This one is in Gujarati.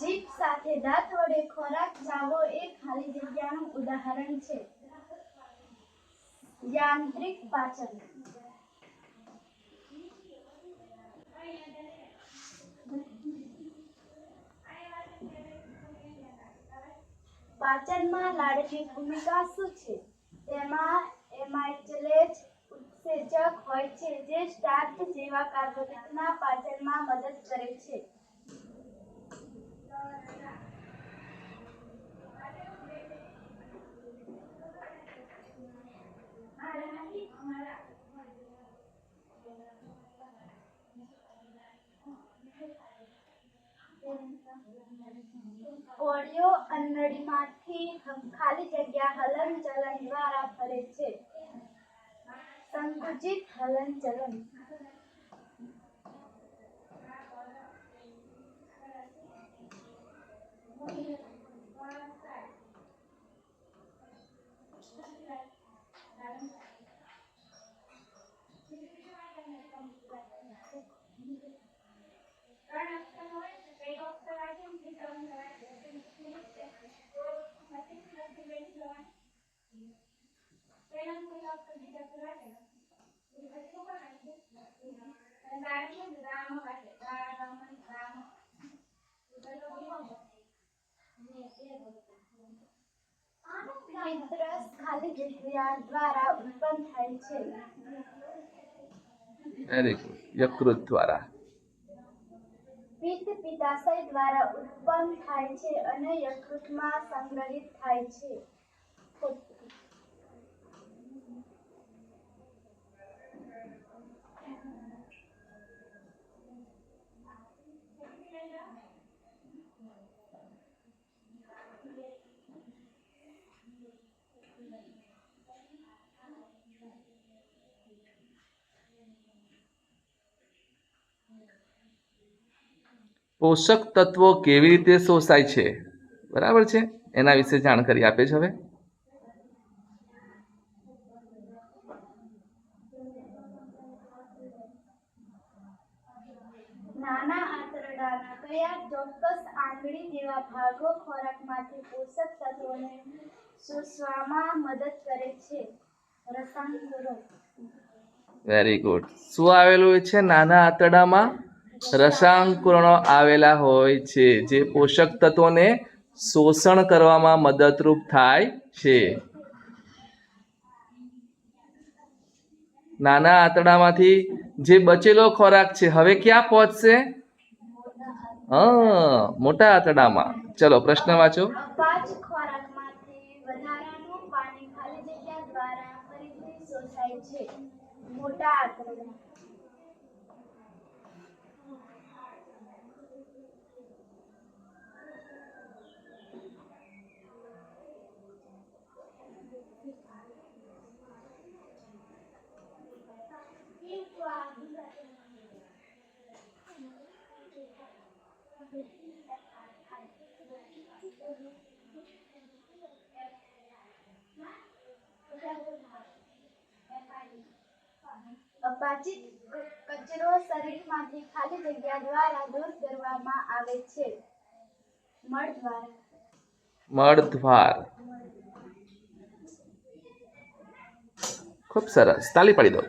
જીભ સાથે દાંત વડે ખોરાક ચાવો એ ખાલી જગ્યાનું ઉદાહરણ છે. યાંત્રિક પાચન. પાચનમાં લાળની ભૂમિકા શું છે? તેમાં એમાઇચલેજ ઉત્સેચક હોય છે, જે સ્ટાર્ચ જેવા કાર્બોદિતના પાચનમાં મદદ કરે છે. કોળીઓ અન્નળીમાંથી ખાલી જગ્યા હલન ચલન દ્વારા ફરે છે. સંકુચિત હલનચલન પિત્તરસ ખાલી જગ્યા દ્વારા ઉત્પન્ન થાય છે વેરી યકૃત દ્વારા પિત્ત પિત્તાશય દ્વારા ઉત્પન્ન થાય છે અને યકૃતમાં સંગ્રહિત થાય છે પોષક તત્વો કેવી રીતે શોષાય છે? બરાબર છે? એના વિશે જાણકારી આપે છે હવે. નાના આંતરડાના કયા ચોક્કસ આંગળી જેવા ભાગો ખોરાકમાંથી પોષક તત્વોને શોષવામાં મદદ કરે છે? રસાંકુરો વેરી ગુડ શું આવેલું છે નાના આંતરડામાં? રસાંકુરણો આવેલા હોય છે, જે પોષક તત્વોને શોષણ કરવામાં મદદરૂપ થાય છે. નાના આંતડામાંથી જે બચેલો ખોરાક છે, હવે ક્યાં પહોંચશે? મોટા આંતરડામાં. ચલો, પ્રશ્ન વાંચો. અપાચ ખોરાકમાંથી વધારાનું પાણી ખાલી જગ્યા દ્વારા ફરીથી શોષાય છે મોટા આંતરડા અપાચિત કચરો શરીરમાંથી ખાલી જગ્યા દ્વારા દૂર કરવામાં આવે છે. મળ દ્વારા. મળદ્વાર ખૂબ સરસ તાલી પાડી દો